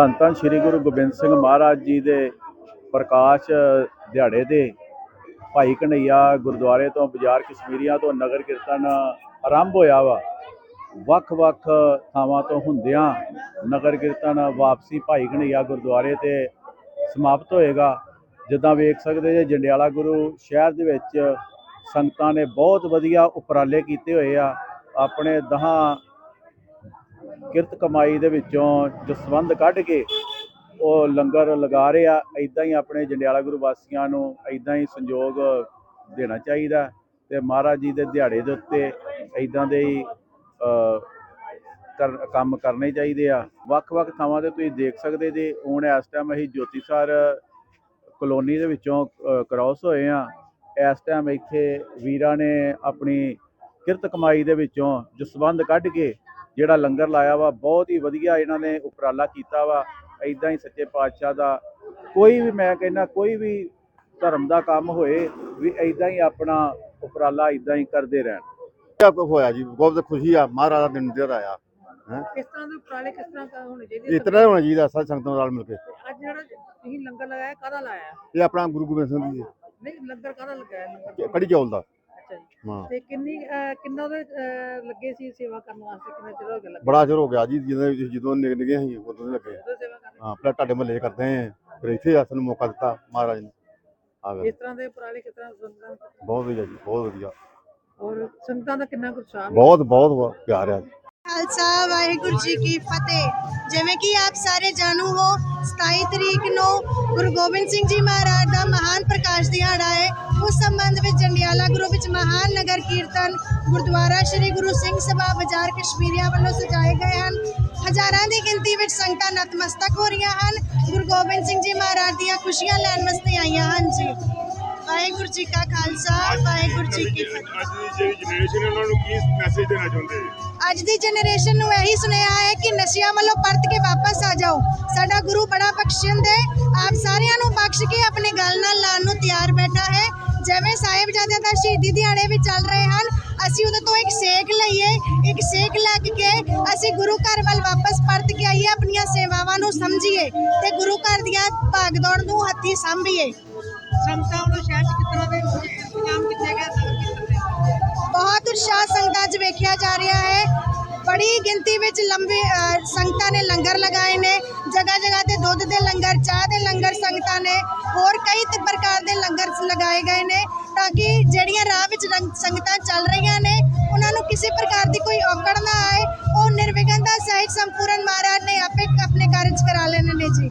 ਧੰਨ ਧੰਨ ਸ੍ਰੀ ਗੁਰੂ ਗੋਬਿੰਦ ਸਿੰਘ ਮਹਾਰਾਜ ਜੀ ਦੇ ਪ੍ਰਕਾਸ਼ ਦਿਹਾੜੇ ਦੇ ਭਾਈ ਕਨਈਆ ਗੁਰਦੁਆਰੇ ਤੋਂ ਬਾਜ਼ਾਰ ਕਸ਼ਮੀਰੀਆਂ ਤੋਂ ਨਗਰ ਕੀਰਤਨ ਆਰੰਭ ਹੋਇਆ ਵਾ। ਵੱਖ-ਵੱਖ ਥਾਵਾਂ ਤੋਂ ਹੁੰਦਿਆਂ ਨਗਰ ਕੀਰਤਨ ਵਾਪਸੀ ਭਾਈ ਕਨਈਆ ਗੁਰਦੁਆਰੇ ਤੇ ਸਮਾਪਤ ਹੋਏਗਾ। ਜਿੱਦਾਂ ਵੇਖ ਸਕਦੇ ਜੇ ਜੰਡਿਆਲਾ ਗੁਰੂ ਸ਼ਹਿਰ ਦੇ ਵਿੱਚ ਸੰਗਤਾਂ ਨੇ ਬਹੁਤ ਵਧੀਆ ਉਪਰਾਲੇ ਕੀਤੇ ਹੋਏ ਆ। ਆਪਣੇ ਦਹਾਂ ਕਿਰਤ ਕਮਾਈ ਦੇ ਵਿੱਚੋਂ ਜਸਵੰਦ ਕੱਢ ਕੇ ਉਹ ਲੰਗਰ ਲਗਾ ਰਹੇ। ਆ ਇਦਾਂ ਹੀ ਆਪਣੇ ਜੰਡਿਆਲਾ ਗੁਰੂ ਵਾਸੀਆਂ ਨੂੰ ਇਦਾਂ ਹੀ ਸੰਯੋਗ ਦੇਣਾ ਚਾਹੀਦਾ ਤੇ ਮਹਾਰਾਜ ਜੀ ਦੇ ਦਿਹਾੜੇ ਦੇ ਉੱਤੇ ਇਦਾਂ ਦੇ ਹੀ ਕਰ, ਕੰਮ ਕਰਨੇ ਚਾਹੀਦੇ ਆ। ਵੱਖ-ਵੱਖ ਥਾਵਾਂ ਤੇ ਤੁਸੀਂ ਦੇਖ ਸਕਦੇ ਜੇ, ਹੁਣ ਇਸ ਟਾਈਮ ਅਸੀਂ ਜੋਤੀਸਰ ਕਲੋਨੀ ਦੇ ਵਿੱਚੋਂ ਕ੍ਰਾਸ ਹੋਏ ਆ। ਇਸ ਟਾਈਮ ਇੱਥੇ ਵੀਰਾਂ ਨੇ ਆਪਣੀ ਕਿਰਤ ਕਮਾਈ ਦੇ ਵਿੱਚੋਂ ਜਸਵੰਦ ਕੱਢ ਕੇ ਜਿਹੜਾ ਲੰਗਰ ਲਾਇਆ ਵਾ ਬਹੁਤ ਹੀ ਵਧੀਆ ਇਹਨਾਂ ਨੇ ਉਪਰਾਲਾ ਕੀਤਾ ਵਾ। ਇਦਾਂ ਹੀ ਸੱਚੇ ਪਾਤਸ਼ਾਹ ਦਾ ਕੋਈ ਵੀ ਮੈਂ ਕਹਿੰਦਾ ਕੋਈ ਵੀ ਧਰਮ ਦਾ ਕੰਮ ਹੋਏ ਵੀ ਇਦਾਂ ਹੀ ਆਪਣਾ ਉਪਰਾਲਾ ਇਦਾਂ ਹੀ ਕਰਦੇ ਰਹਿਣ। ਕਿਆ ਕੁ ਹੋਇਆ ਜੀ? ਬਹੁਤ ਖੁਸ਼ੀ ਆ ਮਹਾਰਾਜ ਦਾ ਦਿਨ ਜਿਹੜਾ ਆਇਆ ਕਿਸ ਤਰ੍ਹਾਂ ਦੇ ਉਪਰਾਲੇ ਕਿਸ ਤਰ੍ਹਾਂ ਦਾ ਹੋਣੇ ਚਾਹੀਦੇ? ਇਸ ਤਰ੍ਹਾਂ ਹੋਣਾ ਚਾਹੀਦਾ ਸਾਧ ਸੰਗਤਾਂ ਨਾਲ ਮਿਲ ਕੇ। ਅੱਜ ਜਿਹੜਾ ਤੁਸੀਂ ਲੰਗਰ ਲਗਾਇਆ ਕਾਹਦਾ ਲਾਇਆ? ਇਹ ਆਪਣਾ ਗੁਰੂ ਗੋਬਿੰਦ ਸਿੰਘ ਜੀ। ਨਹੀਂ ਲੰਗਰ ਕਾਹਦਾ ਲਗਾਇਆ? ਕੜੀ ਚੌਲ ਦਾ। ਅੱਛਾ ਜੀ ਹਾਂ। ਤੇ ਕਿੰਨੀ ਅਹ, ਕਿੰਨਾ ਉਹਦੇ ਅਹ, ਲੱਗੇ ਸੀ ਸੇਵਾ ਕਰਨ ਵਾਸਤੇ? ਕਿੰਨਾ ਚਿਰ ਹੋ ਗਿਆ ਲੱਗੇ? ਬੜਾ ਚਿਰ ਹੋ ਗਿਆ ਜੀ ਜਦੋਂ ਜਦੋਂ ਨਿਕ ਨਿਕੇ ਸੀ ਉਦੋਂ ਦੇ ਲੱਗੇ। ਉਦੋਂ ਸੇਵਾ ਕਰਨ ਹਾਂ ਪਹਿਲਾਂ ਤੁਹਾਡੇ ਮਹੱਲੇ 'ਚ ਕਰਦੇ ਆਂ। ਫਿਰ ਇੱਥੇ ਆ ਸਾਨੂੰ ਮੌਕਾ ਦਿੱਤਾ ਮਹਾਰਾਜ ਨੇ। ਆ ਗਏ ਇਸ ਤਰ੍ਹਾਂ ਦੇ ਉਪਰਾਲੇ ਕਿਸ ਤਰ੍ਹਾਂ ਸੰਗਤਾਂ ਬਹੁਤ ਵਧੀਆ ਜੀ ਬਹੁਤ ਵਧੀਆ। ਔਰ ਸੰਗਤਾਂ ਦਾ ਕਿੰਨਾ ਕੁ ਉਤਸ਼ਾਹ ਬਹੁਤ ਬਹੁਤ ਪਿਆਰ ਆ ਜੀ। ਖਾਲਸਾ, ਵਾਹਿਗੁਰੂ ਜੀ ਕੀ ਫਤਿਹ। ਜਿਵੇਂ ਕਿ ਆਪ ਸਾਰੇ ਜਾਣੂ ਹੋ 27 ਤਰੀਕ ਨੂੰ ਗੁਰੂ ਗੋਬਿੰਦ ਸਿੰਘ ਜੀ ਮਹਾਰਾਜ ਦਾ ਮਹਾਨ ਪ੍ਰਕਾਸ਼ ਦਿਹਾੜਾ ਹੈ। ਉਸ ਸੰਬੰਧ ਵਿੱਚ ਜੰਡਿਆਲਾ ਗੁਰੂ ਵਿੱਚ ਮਹਾਨ ਨਗਰ ਕੀਰਤਨ ਗੁਰਦੁਆਰਾ ਸ੍ਰੀ ਗੁਰੂ ਸਿੰਘ ਸਭਾ ਬਾਜ਼ਾਰ ਕਸ਼ਮੀਰੀਆਂ ਵੱਲੋਂ ਸਜਾਏ ਗਏ ਹਨ। ਹਜ਼ਾਰਾਂ ਦੀ ਗਿਣਤੀ ਵਿੱਚ ਸੰਗਤਾਂ ਨਤਮਸਤਕ ਹੋ ਰਹੀਆਂ ਹਨ। ਗੁਰੂ ਗੋਬਿੰਦ ਸਿੰਘ ਜੀ ਮਹਾਰਾਜ ਦੀਆਂ ਖੁਸ਼ੀਆਂ ਲੈਣ ਵਾਸਤੇ ਆਈਆਂ ਹਨ ਜੀ। ਵਾਹਿਗੁਰੂ ਜੀ ਕਾ ਖਾਲਸਾ ਵਾਹਿਗੁਰੂ ਜੀ ਕੀ ਫਤਿਹ। ਅੱਜ ਦੀ ਜਿਹੜੀ ਜਨਰੇਸ਼ਨ ਉਹਨਾਂ ਨੂੰ ਕੀ ਮੈਸੇਜ ਦੇਣਾ ਚਾਹੁੰਦੇ ਜੀ ਅੱਜ ਦੀ ਜਨਰੇਸ਼ਨ ਨੂੰ ਇਹੀ ਸੁਨੇਹਾ ਹੈ ਕਿ ਨਸ਼ਿਆਂ ਵੱਲੋਂ ਪਰਤ ਕੇ ਵਾਪਸ ਆ ਜਾਓ। ਸਾਡਾ ਗੁਰੂ ਬੜਾ ਬਖਸ਼ਿੰਦ ਹੈ। ਆਪ ਸਾਰਿਆਂ ਨੂੰ ਬਖਸ਼ ਕੇ ਆਪਣੇ ਗਲ ਨਾਲ ਲਾਣ ਨੂੰ ਤਿਆਰ ਬੈਠਾ ਹੈ। ਜਿਵੇਂ ਸਾਹਿਬਜ਼ਾਦਿਆਂ ਦਾ ਸ਼ਹੀਦੀ ਦਿਹਾੜੇ ਵੀ ਚੱਲ ਰਹੇ ਹਨ ਅਸੀਂ ਉਹਦੇ ਤੋਂ ਇੱਕ ਸੇਖ ਲਈਏ ਇੱਕ ਸੇਖ ਲੱਗ ਕੇ ਅਸੀਂ ਗੁਰੂ ਘਰ ਵੱਲ ਵਾਪਸ ਪਰਤ ਕੇ ਆਈਏ ਆਪਣੀਆਂ ਸੇਵਾਵਾਂ ਨੂੰ ਸਮਝੀਏ ਤੇ ਗੁਰੂ ਘਰ ਦੀਆਂ ਭਾਗਦੌੜ ਨੂੰ ਹੱਥੀ ਸੰਭੀਏ। ਸੰਗਤਾਂ ਵੱਲੋਂ ਸ਼ਹਿਰ ਚ ਕਿਸ ਦੇ ਇੰਤਜ਼ਾਮ ਕੀਤੇ ਗਏ ਨਗਰ ਕੀਰਤਨ ਦੇ ਬਹੁਤ ਉਤਸ਼ਾਹ ਸੰਗਤਾਂ 'ਚ ਵੇਖਿਆ ਜਾ ਰਿਹਾ ਹੈ। ਬੜੀ ਗਿਣਤੀ ਵਿੱਚ ਲੰਬੇ ਸੰਗਤਾਂ ਨੇ ਲੰਗਰ ਲਗਾਏ ਨੇ। ਜਗ੍ਹਾ ਜਗ੍ਹਾ ਤੇ ਦੁੱਧ ਦੇ ਲੰਗਰ, ਚਾਹ ਦੇ ਲੰਗਰ ਸੰਗਤਾਂ ਨੇ। ਹੋਰ ਕਈ ਪ੍ਰਕਾਰ ਦੇ ਲੰਗਰ ਲਗਾਏ ਗਏ ਨੇ ਤਾਂ ਕਿ ਜਿਹੜੀਆਂ ਰਾਹ ਵਿੱਚ ਰੰਗ- ਸੰਗਤਾਂ ਚੱਲ ਰਹੀਆਂ ਨੇ, ਉਹਨਾਂ ਨੂੰ ਕਿਸੇ ਪ੍ਰਕਾਰ ਦੀ ਕੋਈ ਔਕੜ ਨਾ ਆਏ। ਉਹ ਨਿਰਵਿਘਨ ਦਾ ਸਹਿਜ ਸੰਪੂਰਨ ਮਹਾਰਾਜ ਨੇ ਆਪੇ, ਆਪਣੇ ਕਾਰਜ ਕਰਾ ਲੈਣੇ ਨੇ ਜੀ।